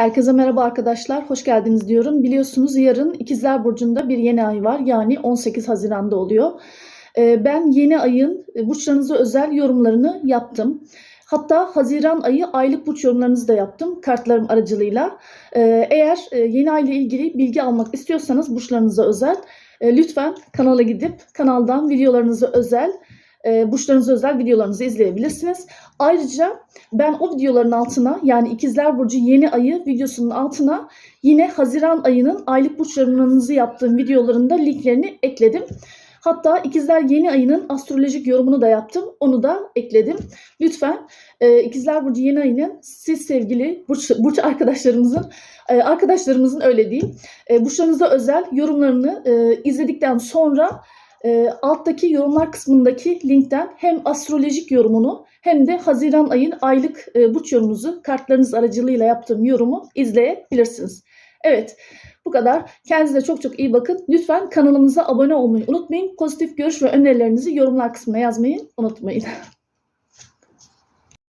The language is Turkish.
Herkese merhaba arkadaşlar. Hoş geldiniz diyorum. Biliyorsunuz yarın İkizler Burcu'nda bir yeni ay var. Yani 18 Haziran'da oluyor. Ee, Ben yeni ayın e, burçlarınıza özel yorumlarını yaptım. Hatta Haziran ayı aylık burç yorumlarınızı da yaptım kartlarım aracılığıyla. Ee, Eğer e, yeni ay ile ilgili bilgi almak istiyorsanız burçlarınıza özel e, lütfen kanala gidip kanaldan videolarınıza özel e, burçlarınıza özel videolarınızı izleyebilirsiniz. Ayrıca ben o videoların altına yani İkizler Burcu yeni ayı videosunun altına yine Haziran ayının aylık burç yaptığım videolarında linklerini ekledim. Hatta İkizler yeni ayının astrolojik yorumunu da yaptım. Onu da ekledim. Lütfen e, İkizler Burcu yeni ayının siz sevgili burç, burç arkadaşlarımızın e, arkadaşlarımızın öyle diyeyim. E, burçlarınıza özel yorumlarını e, izledikten sonra e, alttaki yorumlar kısmındaki linkten hem astrolojik yorumunu hem de Haziran ayın aylık e, burç yorumunuzu kartlarınız aracılığıyla yaptığım yorumu izleyebilirsiniz. Evet bu kadar. Kendinize çok çok iyi bakın. Lütfen kanalımıza abone olmayı unutmayın. Pozitif görüş ve önerilerinizi yorumlar kısmına yazmayı unutmayın.